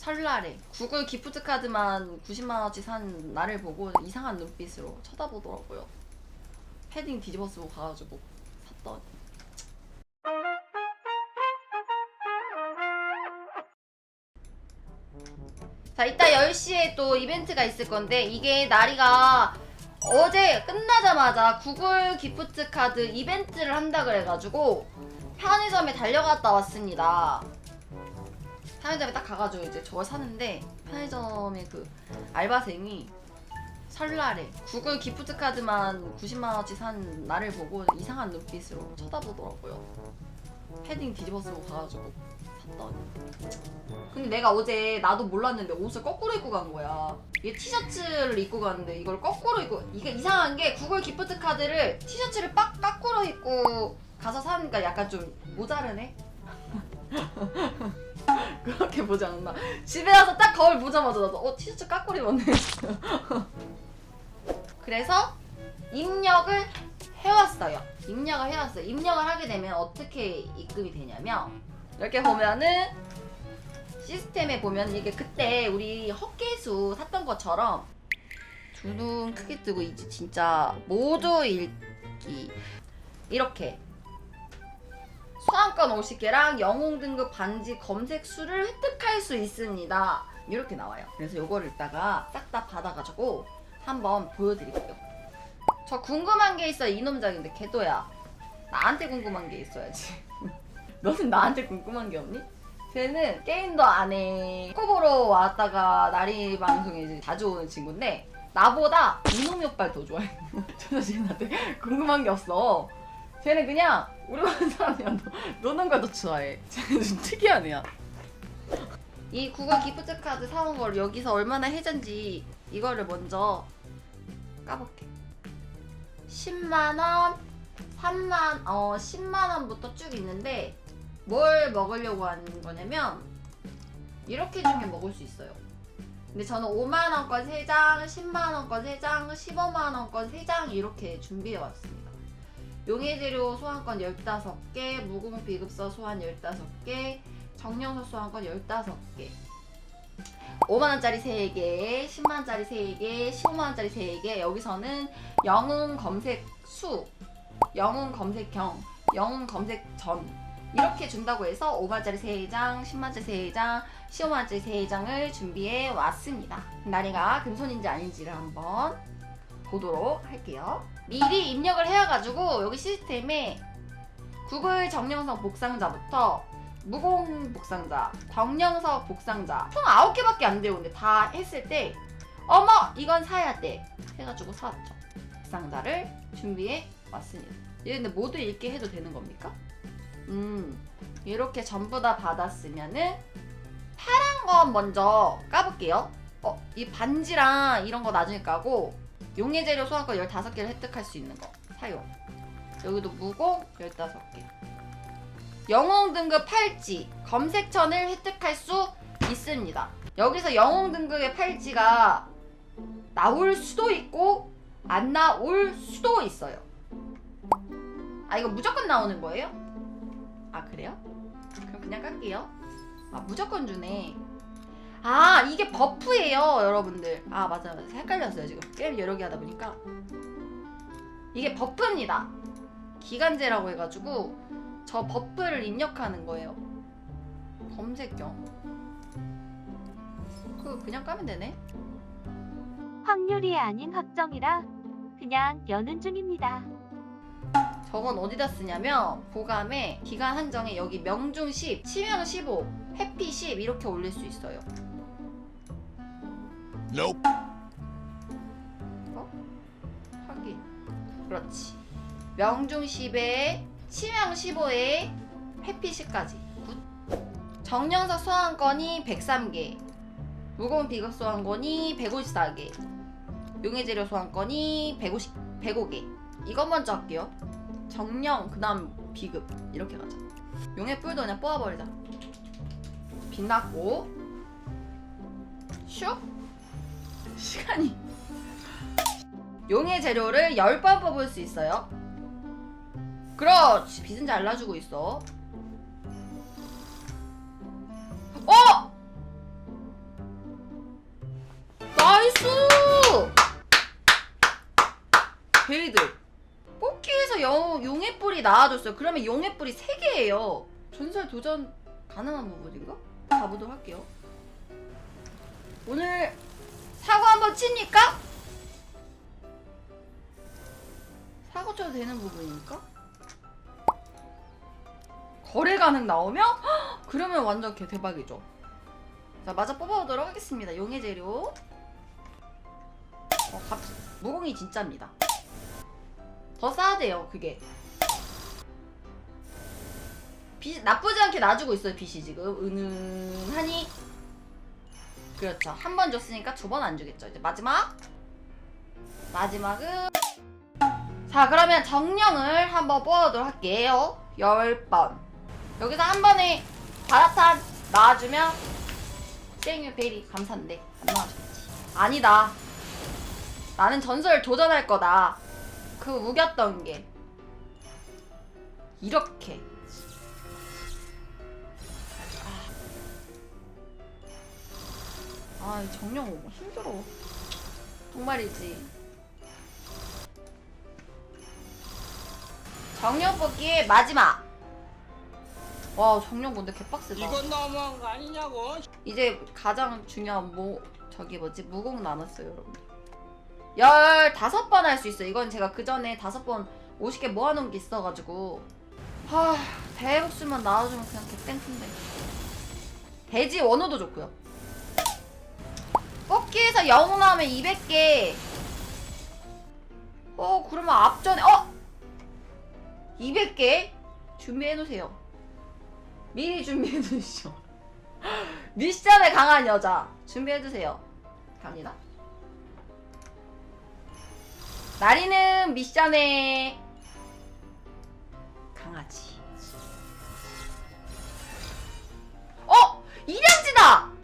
설날에 구글 기프트 카드만 90만 원어치 산 나를 보고 이상한 눈빛으로 쳐다보더라고요. 패딩 뒤집어 쓰고 가가지고 샀더니. 자, 이따 10시에 또 이벤트가 있을 건데, 이게 나리가 어제 끝나자마자 구글 기프트 카드 이벤트를 한다 그래가지고, 편의점에 달려갔다 왔습니다. 편의점에 딱 가가지고 이제 저걸 사는데, 편의점에 그 알바생이 설날에 구글 기프트 카드만 90만 원어치 산 나를 보고 이상한 눈빛으로 쳐다보더라고요. 패딩 뒤집어 쓰고 가가지고 샀더니. 근데 내가 어제 나도 몰랐는데 옷을 거꾸로 입고 간 거야. 이게 티셔츠를 입고 갔는데 이걸 거꾸로 입고 이게 이상한 게 구글 기프트 카드를 티셔츠를 빡 거꾸로 입고 가서 사니까 약간 좀 모자르네. 그렇게 보지 않나. 집에 와서 딱 거울 보자마자 나도 어 티셔츠 거꾸로 입었네. 그래서 입력을 해왔어요. 입력을 해왔어요. 입력을 하게 되면 어떻게 입금이 되냐면 이렇게 보면은 시스템에 보면 이게 그때 우리 헛개수 샀던 것처럼 두눈 크게 뜨고 이제 진짜 모두 읽기 이렇게 소환권 50개랑 영웅 등급 반지 검색 수를 획득할 수 있습니다. 이렇게 나와요. 그래서 요거를 이따가 싹 다 받아가지고 한번 보여드릴게요. 저 궁금한 게 있어 이놈작인데 개도야. 나한테 궁금한 게 있어야지. 너는 나한테 궁금한 게 없니? 쟤는 게임도 안 해. 코보로 왔다가 나리 방송에 자주 오는 친구인데 나보다 이놈이 오빠를 더 좋아해. 저도 쟤한테 궁금한 게 없어. 쟤는 그냥 우리 반 사람이랑 노- 노는 걸더 좋아해. 쟤는 좀 애야. 이 구글 기프트 카드 사온 걸 여기서 얼마나 해잔지 이거를 먼저 까볼게. 10만 원, 3만 어 10만 원부터 쭉 있는데 뭘 먹으려고 하는 거냐면 이렇게 중에 먹을 수 있어요. 근데 저는 5만 원권 3장, 10만 원권 3장, 15만 원권 3장 이렇게 준비해 왔습니다. 용해 재료 소환권 15개, 무공 비급서 소환 15개, 정령서 소환권 15개. 5만원짜리 3개, 10만원짜리 3개, 15만원짜리 3개. 여기서는 영웅 검색 수, 영웅 검색형, 영웅 검색 전. 이렇게 준다고 해서 5만원짜리 3장, 10만원짜리 3장, 15만원짜리 3장을 준비해 왔습니다. 나리가 금손인지 아닌지를 한번 보도록 할게요. 미리 입력을 해와가지고 여기 시스템에 구글 정령성 복상자부터 무공 복상자, 정령석 복상자 총 9개밖에 안 돼요. 근데 다 했을 때 어머 이건 사야 돼 해가지고 사왔죠. 복상자를 준비해 왔습니다. 얘 근데 모두 읽게 해도 되는 겁니까? 음 이렇게 전부 다 받았으면은 파란 건 먼저 까볼게요. 어 이 반지랑 이런 거 나중에 까고 용의 재료 소환권 15개를 획득할 수 있는 거 사용. 여기도 무공 15개. 영웅 등급 팔찌 검색천을 획득할 수 있습니다. 여기서 영웅 등급의 팔찌가 나올 수도 있고 안 나올 수도 있어요. 아 이거 무조건 나오는 거예요? 아 그래요? 그럼 그냥 깔게요. 아 무조건 주네. 아 이게 버프예요 여러분들. 아 맞아 맞아 헷갈렸어요 지금 게임 여러 개 하다 보니까 이게 버프입니다. 기간제라고 해가지고 저 버프를 입력하는 거예요. 검색형. 그거 그냥 까면 되네. 확률이 아닌 확정이라 그냥 여는 중입니다. 저건 어디다 쓰냐면 보감에 기간 한정에 여기 명중 10, 치명 15, 해피 10 이렇게 올릴 수 있어요. Nope. 확인. 그렇지. 명중 10에 치명 15에 해피 10까지. 굿. 정령석 소환권이 103개. 무공 비급 소환권이 154개. 용의 재료 소환권이 150, 105개. 이것 먼저 할게요. 정령, 그 다음 비급. 이렇게 가자. 용의 뿔도 그냥 뽑아버리자. 빛났고. 슉. 시간이. 용의 재료를 10번 뽑을 수 있어요. 그렇지. 빛은 잘라주고 있어. 어! 나이스! 베이드. 뽑기에서 영, 용의 뿔이 나와줬어요. 그러면 용의 뿔이 3개예요. 전설 도전 가능한 부분인가? 가보도록 할게요. 오늘 사고 한번 칩니까? 사고 쳐도 되는 부분입니까? 거래 가능 나오면? 헉, 그러면 완전 개 대박이죠. 자, 마저 뽑아보도록 하겠습니다. 용의 재료. 어, 갑, 무공이 진짜입니다. 더 싸야 돼요, 그게. 빛, 나쁘지 않게 놔주고 있어요, 빛이 지금. 은은하니. 그렇죠. 한 번 줬으니까 두 번 안 주겠죠. 이제 마지막. 마지막은. 자, 그러면 정령을 한번 뽑아보도록 할게요. 10번. 여기서 한 번에 바라탄 나와주면 생유 베리 감사한데 안 나와줬지. 아니다. 나는 전설 도전할 거다. 그 우겼던 게 이렇게. 아, 이 정령 오고 힘들어. 정말이지. 정령 뽑기의 마지막. 와, 정령 뭔데 개빡세다. 이건 너무한 거 아니냐고. 이제 가장 중요한 뭐 저기 뭐지 무공 남았어요 여러분 열다섯 번할 수 있어요 이건 제가 그 전에 다섯 번 50개 모아놓은 게 있어가지고 하 대복수만 나와주면 그냥 개땡큰데 돼지 원호도 좋고요 뽑기에서 영웅 나오면 200개 어 그러면 앞전에 어 200개 준비해놓으세요 미리 준비해놓으시죠 미션에 강한 여자 준비해주세요. 갑니다. 나리는 미션에 강아지. 어! 이량지다!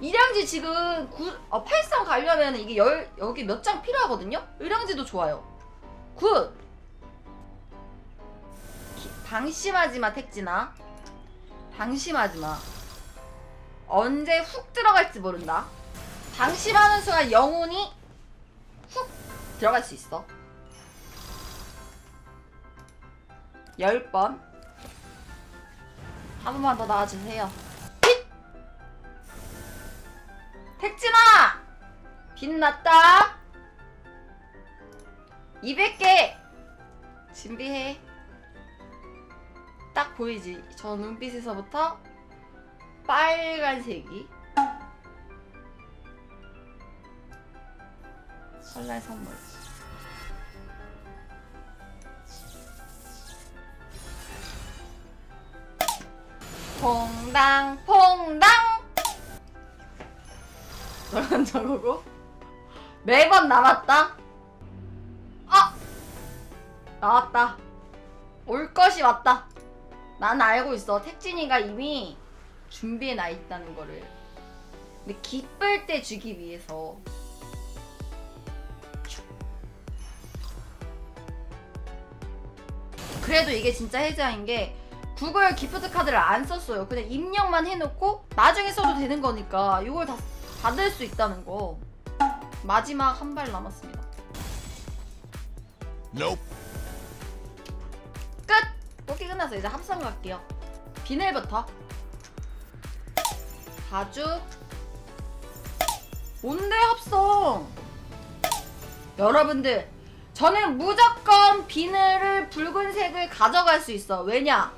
오! 이량지 지금 구, 어, 83 가려면 이게 열, 여기 몇 장 필요하거든요? 이량지도 좋아요. 굿! 기- 방심하지 마 택진아. 방심하지 마. 언제 훅 들어갈지 모른다. 방심하는 순간 영혼이 훅 들어갈 수 있어. 10번. 한 번만 더 나와주세요. 택진아! 빛났다! 200개! 준비해. 딱 보이지? 저 눈빛에서부터 빨간색이 설날 선물 퐁당 퐁당 너랑 저거고 매번 남았다 아 나왔다 올 것이 왔다 난 알고 있어. 택진이가 이미 준비해 놔 있다는 거를. 근데 기쁠 때 주기 위해서. 그래도 이게 진짜 해자인 게 구글 기프트 카드를 안 썼어요. 그냥 입력만 해놓고 나중에 써도 되는 거니까 이걸 다 받을 수 있다는 거. 마지막 한 발 남았습니다. Nope. 끝! 뽑기 끝났어. 이제 합성 갈게요. 비닐부터. 가죽. 뭔데 합성? 여러분들, 저는 무조건 비늘을 붉은색을 가져갈 수 있어. 왜냐?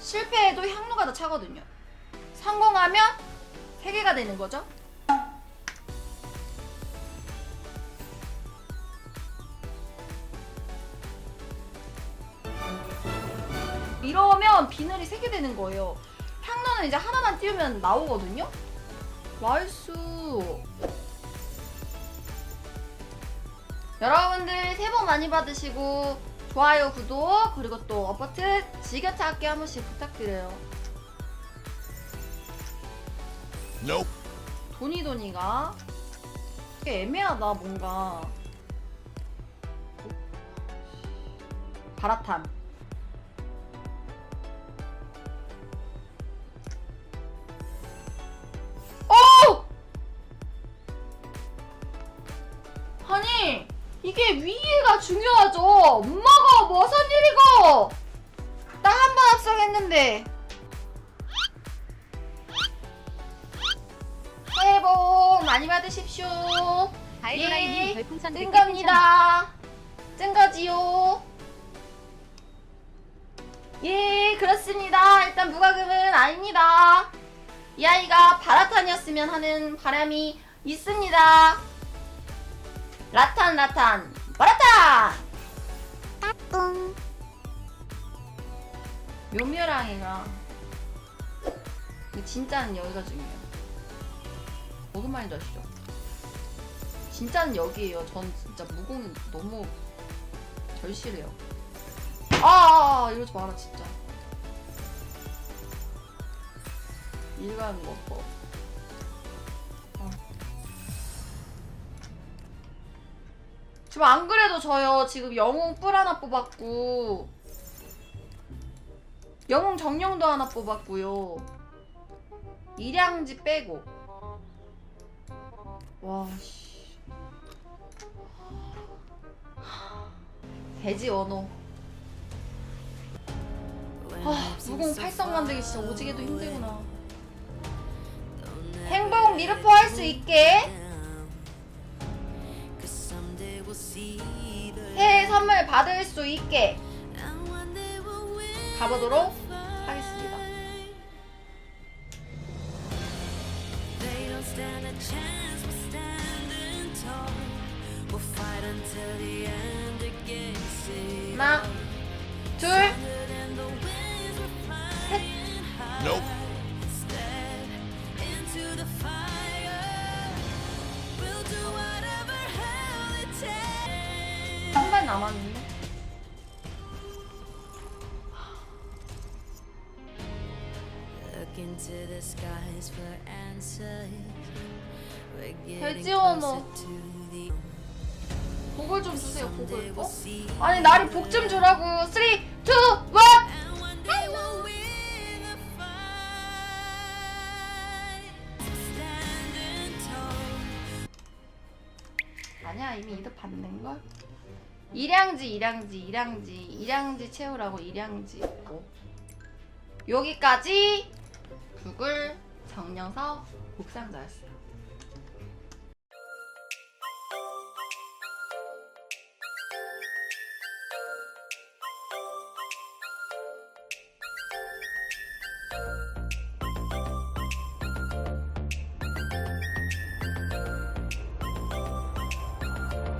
실패해도 향로가 더 차거든요. 성공하면 3개가 되는 거죠. 이러면 비늘이 3개 되는 거예요. 향로는 이제 하나만 띄우면 나오거든요. 나이스. 여러분들 새해 복 많이 받으시고 좋아요, 구독, 그리고 또 어퍼트 즐겨찾기 한 번씩 부탁드려요. Nope. 도니도니가? 되게 애매하다 뭔가. 바라탄 어! 아니 이게 위에가 중요하죠. 엄마가 뭐 무슨 일이고? 딱 한 번 합성했는데. 많이 받으십시오. 예, 별풍선 뜬 100개 겁니다. 뜬 거지요. 예, 그렇습니다. 일단 무과금은 아닙니다. 이 아이가 바라탄이었으면 하는 바람이 있습니다. 라탄, 라탄, 바라탄! 따뚱. 묘묘랑이랑 근데 진짜는 여기가 중요해요. 무슨 말인지 아시죠? 진짜는 여기에요. 전 진짜 무공이 너무 절실해요. 아, 아, 아 이러지 마라 진짜. 일반 먹고. 아. 지금 안 그래도 저요 지금 영웅 뿔 하나 뽑았고 영웅 정령도 하나 뽑았고요. 일양지 빼고. 와 씨. 돼지 원호. 아, 무공 팔성 만들기 진짜 오지게도 힘들구나. 행복 미르포 할 수 있게 새해 선물 받을 수 있게 가보도록 하겠습니다. Hell it takes. 한발 남았는데. Look into the skies for answers. We're getting 돼지 언어. 복을 좀 주세요, 복을. 어? 아니, 나리 복좀 주라고. 3, 2, 1! And one day we'll win the fight. Standing tall. 아니야, 이미 이득 받는걸? 일양지, 일양지, 일양지, 일양지 채우라고, 일양지. 어. 여기까지 구글 정령서 복상자였어요.